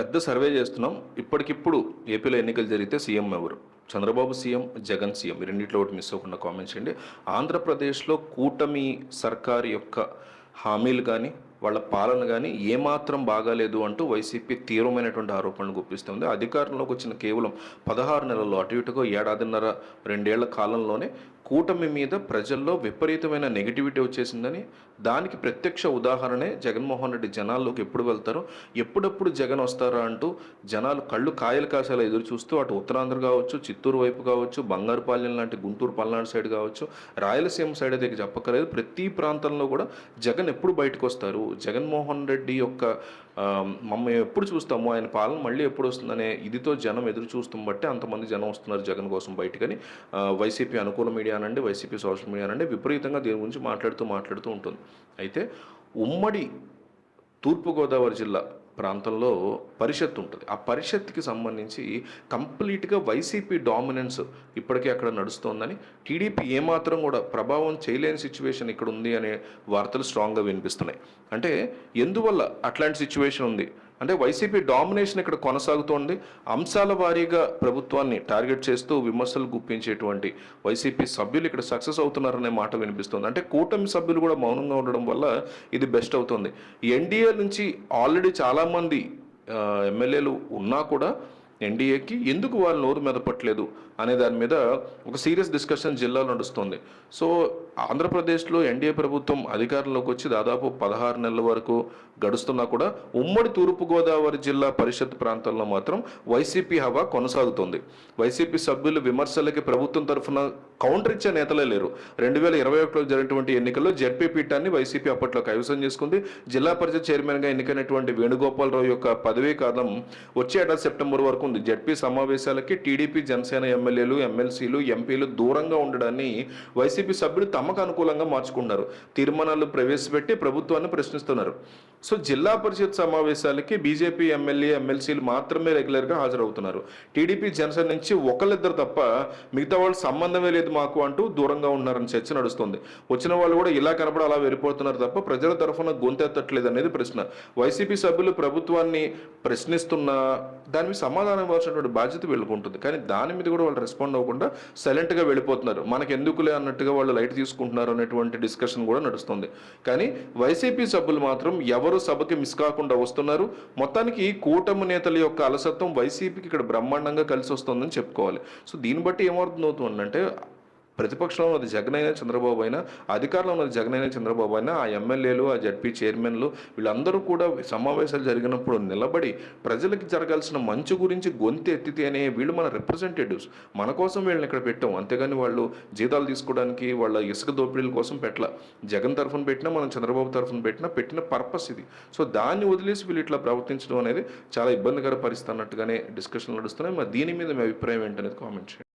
పెద్ద సర్వే చేస్తున్నాం. ఇప్పటికిప్పుడు ఏపీలో ఎన్నికలు జరిగితే సీఎం ఎవరు? చంద్రబాబు సీఎం జగన్ సీఎం రెండింటిలో ఒకటి మిస్ అవ్వకుండా కామెంట్ చేయండి. ఆంధ్రప్రదేశ్లో కూటమి సర్కార్ యొక్క హామీలు కానీ వాళ్ళ పాలన కానీ ఏమాత్రం బాగాలేదు అంటూ వైసీపీ తీవ్రమైనటువంటి ఆరోపణలు గుప్పిస్తుంది. అధికారంలోకి వచ్చిన కేవలం పదహారు నెలల్లో అటు ఇటుగా ఏడాదిన్నర రెండేళ్ళ కాలంలోనే కూటమి మీద ప్రజల్లో విపరీతమైన నెగిటివిటీ వచ్చేసిందని దానికి ప్రత్యక్ష ఉదాహరణే జగన్మోహన్ రెడ్డి జనాల్లోకి ఎప్పుడు వెళ్తారో ఎప్పుడెప్పుడు జగన్ వస్తారా అంటూ జనాలు కళ్ళు కాయలు కాసేలా ఎదురు చూస్తూ అటు ఉత్తరాంధ్ర కావచ్చు చిత్తూరు వైపు కావచ్చు బంగారుపాలెం లాంటి గుంటూరు పల్నాడు సైడ్ కావచ్చు రాయలసీమ సైడ్ అయితే చెప్పకలేదు ప్రతి ప్రాంతంలో కూడా జగన్ ఎప్పుడు బయటకు వస్తారు? జగన్మోహన్ రెడ్డి యొక్క మమ్మల్ని ఎప్పుడు చూస్తాము ఆయన పాలన మళ్ళీ ఎప్పుడు వస్తుందనే ఇదితో జనం ఎదురు చూస్తాం బట్టి అంతమంది జనం వస్తున్నారు జగన్ కోసం బయటకని వైసీపీ అనుకూల మీడియా అనండి వైసీపీ సోషల్ మీడియా అనండి విపరీతంగా దీని గురించి మాట్లాడుతూ మాట్లాడుతూ ఉంటుంది. అయితే ఉమ్మడి తూర్పుగోదావరి జిల్లా ప్రాంతంలో పరిషత్ ఉంటుంది. ఆ పరిషత్కి సంబంధించి కంప్లీట్గా వైసీపీ డామినెన్స్ ఇప్పటికే అక్కడ నడుస్తోందని టీడీపీ ఏమాత్రం కూడా ప్రభావం చేయలేని సిచ్యువేషన్ ఇక్కడ ఉంది అనే వార్తలు స్ట్రాంగ్గా వినిపిస్తున్నాయి. అంటే ఎందువల్ల అట్లాంటి సిచ్యువేషన్ ఉంది? అంటే వైసీపీ డామినేషన్ ఇక్కడ కొనసాగుతోంది. అంశాల వారీగా ప్రభుత్వాన్ని టార్గెట్ చేస్తూ విమర్శలు గుప్పించేటువంటి వైసీపీ సభ్యులు ఇక్కడ సక్సెస్ అవుతున్నారనే మాట వినిపిస్తుంది. అంటే కూటమి సభ్యులు కూడా మౌనంగా ఉండడం వల్ల ఇది బెస్ట్ అవుతుంది. ఎన్డీఏ నుంచి ఆల్రెడీ చాలామంది ఎమ్మెల్యేలు ఉన్నా కూడా ఎన్డీఏకి ఎందుకు వాళ్ళు నోరు మెదపట్లేదు అనే దాని మీద ఒక సీరియస్ డిస్కషన్ జిల్లాలో నడుస్తుంది. సో ఆంధ్రప్రదేశ్లో ఎన్డీఏ ప్రభుత్వం అధికారంలోకి వచ్చి దాదాపు పదహారు నెలల వరకు గడుస్తున్నా కూడా ఉమ్మడి తూర్పుగోదావరి జిల్లా పరిషత్ ప్రాంతంలో మాత్రం వైసీపీ హవా కొనసాగుతుంది. వైసీపీ సభ్యులు విమర్శలకి ప్రభుత్వం తరఫున కౌంటర్ ఇచ్చే నేతలే లేరు. రెండు వేల ఇరవై ఒకటిలో జరిగినటువంటి ఎన్నికల్లో జడ్పీ పీఠాన్ని వైసీపీ అప్పట్లో కైవసం చేసుకుంది. జిల్లా పరిషత్ చైర్మన్గా ఎన్నికైనటువంటి వేణుగోపాలరావు యొక్క పదవీ కాలం వచ్చే ఏడాది సెప్టెంబర్ వరకు ఉంది. జడ్పీ సమావేశాలకి టీడీపీ జనసేన ఎమ్మెల్యేలు ఎమ్మెల్సీలు ఎంపీలు దూరంగా ఉండడాన్ని వైసీపీ సభ్యులు తమకు అనుకూలంగా మార్చుకున్నారు తీర్మానాలు ప్రవేశపెట్టి ప్రభుత్వాన్ని ప్రశ్నిస్తున్నారు. సో జిల్లా పరిషత్ సమావేశాలకి బీజేపీ ఎమ్మెల్యే ఎమ్మెల్సీలు మాత్రమే రెగ్యులర్గా హాజరవుతున్నారు. టీడీపీ జనసేన నుంచి ఒకళ్ళిద్దరు తప్ప మిగతా వాళ్ళు సంబంధమే లేదు మాకు అంటూ దూరంగా ఉన్నారని చర్చ నడుస్తుంది. వచ్చిన వాళ్ళు కూడా ఇలా కనపడ అలా వెళ్ళిపోతున్నారు తప్ప ప్రజల తరఫున గొంతెత్తట్లేదు అనేది ప్రశ్న. వైసీపీ సభ్యులు ప్రభుత్వాన్ని ప్రశ్నిస్తున్నా దాని సమాధానం సమాధానం ఇవ్వాల్సినటువంటి బాధ్యత వీళ్ళకుంటుంది కానీ దాని మీద కూడా వాళ్ళు రెస్పాండ్ అవ్వకుండా సైలెంట్గా వెళ్ళిపోతున్నారు. మనకు ఎందుకులే అన్నట్టుగా వాళ్ళు లైట్ తీసుకుంటున్నారు అనేటువంటి డిస్కషన్ కూడా నడుస్తుంది. కానీ వైసీపీ సభ్యులు మాత్రం ఎవరు సభకి మిస్ కాకుండా వస్తున్నారు. మొత్తానికి కూటమి నేతల యొక్క అలసత్వం వైసీపీకి ఇక్కడ బ్రహ్మాండంగా కలిసి వస్తుందని చెప్పుకోవాలి. సో దీన్ని బట్టి ఏమవుతుందంటే ప్రతిపక్షంలో ఉన్నది జగన్ అయినా చంద్రబాబు అయినా అధికారంలో ఉన్నది జగన్ అయినా చంద్రబాబు అయినా ఆ ఎమ్మెల్యేలు ఆ జడ్పీ చైర్మన్లు వీళ్ళందరూ కూడా సమావేశాలు జరిగినప్పుడు నిలబడి ప్రజలకి జరగాల్సిన మంచు గురించి గొంతు ఎత్తితేనే వీళ్ళు మన రిప్రజెంటేటివ్స్ మన కోసం వీళ్ళని ఇక్కడ పెట్టాం. అంతేగాని వాళ్ళు జీతాలు తీసుకోవడానికి వాళ్ళ ఇసుక దోపిడీల కోసం పెట్టల. జగన్ తరఫున పెట్టినా మనం చంద్రబాబు తరఫున పెట్టినా పెట్టిన పర్పస్ ఇది. సో దాన్ని వదిలేసి వీళ్ళు ఇట్లా ప్రవర్తించడం అనేది చాలా ఇబ్బందికర పరిస్థితి అన్నట్టుగానే డిస్కషన్ నడుస్తున్నాయి. మరి దీని మీద మీ అభిప్రాయం ఏంటనేది కామెంట్ చేయండి.